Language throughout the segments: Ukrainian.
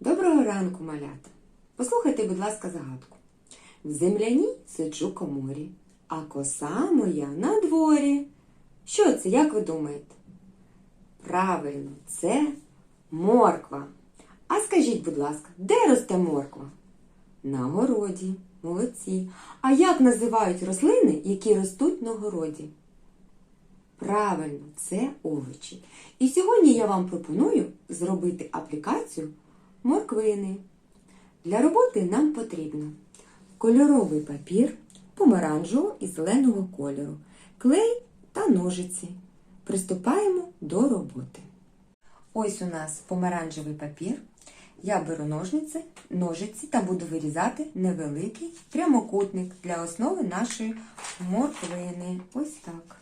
Доброго ранку, малята! Послухайте, будь ласка, загадку. В земляній сиджу коморі, а коса моя на дворі. Що це, як ви думаєте? Правильно, це морква. А скажіть, будь ласка, де росте морква? На городі. Молодці. А як називають рослини, які ростуть на городі? Правильно, це овочі. І сьогодні я вам пропоную зробити аплікацію морквини. Для роботи нам потрібно кольоровий папір помаранчевого і зеленого кольору, клей та ножиці. Приступаємо до роботи. Ось у нас помаранчевий папір. Я беру ножниці, ножиці та буду вирізати невеликий прямокутник для основи нашої морквини. Ось так.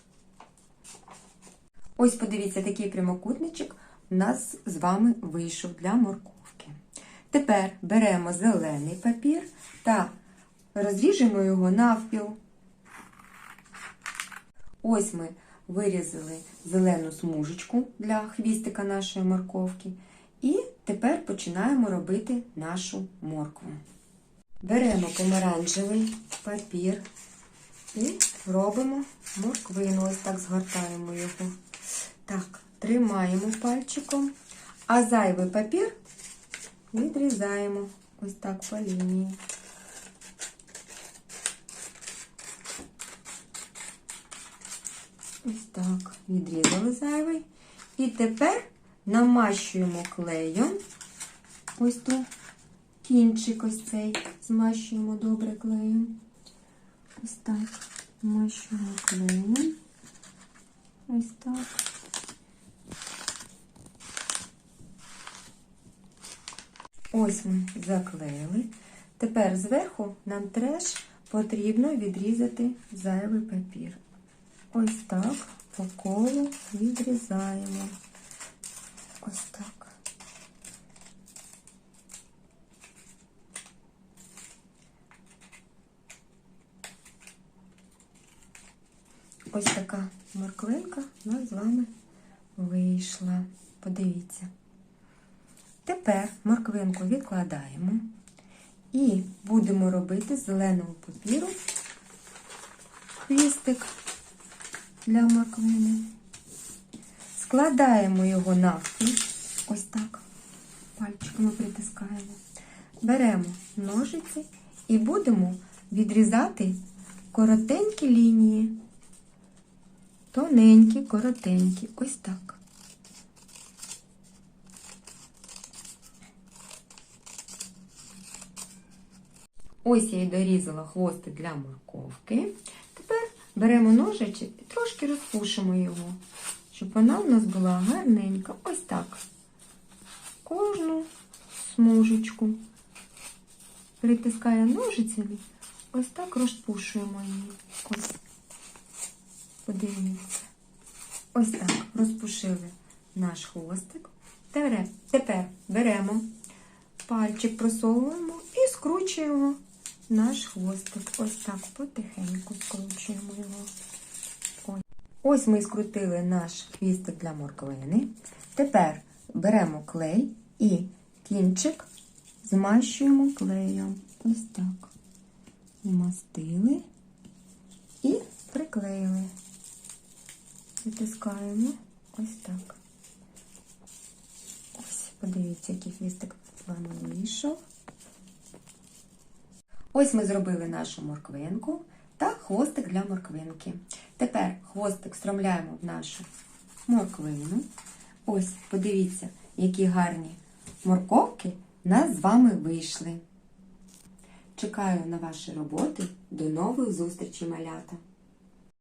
Ось подивіться, такий прямокутничок у нас з вами вийшов для морковки. Тепер беремо зелений папір та розріжемо його навпіл. Ось ми вирізали зелену смужечку для хвістика нашої морковки. І тепер починаємо робити нашу моркву. Беремо помаранчевий папір і робимо морквину. Ось так згортаємо його. Так, тримаємо пальчиком, а зайвий папір відрізаємо ось так по лінії. Ось так, відрізали зайвий. І тепер намащуємо клеєм. Ось тут кінчик ось цей. Змащуємо добре клеєм. Ось так. Змащуємо клеєм. Ось так. Ось ми заклеїли. Тепер зверху нам теж потрібно відрізати зайвий папір. Ось так по колу відрізаємо. Ось так. Ось така морквинка у нас з вами вийшла. Подивіться. Тепер морквинку відкладаємо і будемо робити з зеленого папіру хвістик для морквини. Складаємо його навпіл, ось так, пальчиками притискаємо. Беремо ножиці і будемо відрізати коротенькі лінії. Тоненькі, коротенькі, ось так. Ось я і дорізала хвостик для морковки. Тепер беремо ножичок і трошки розпушимо його, щоб вона у нас була гарненька. Ось так. Кожну смужечку. Притискаємо ножицями, ось так розпушуємо її. Ось. Подивіться. Ось так розпушили наш хвостик. Тепер беремо пальчик, просовуємо і скручуємо наш хвостик. Ось так потихеньку скручуємо його. Ось, ми скрутили наш хвістик для морквини. Тепер беремо клей і кінчик змащуємо клеєм. Ось так. Змастили і приклеїли. Витискаємо ось так. Ось, подивіться, який хвістик з вийшов. Ось ми зробили нашу морквинку та хвостик для морквинки. Тепер хвостик встромляємо в нашу морквину. Ось, подивіться, які гарні морковки нас з вами вийшли. Чекаю на ваші роботи. До нових зустрічей, малята!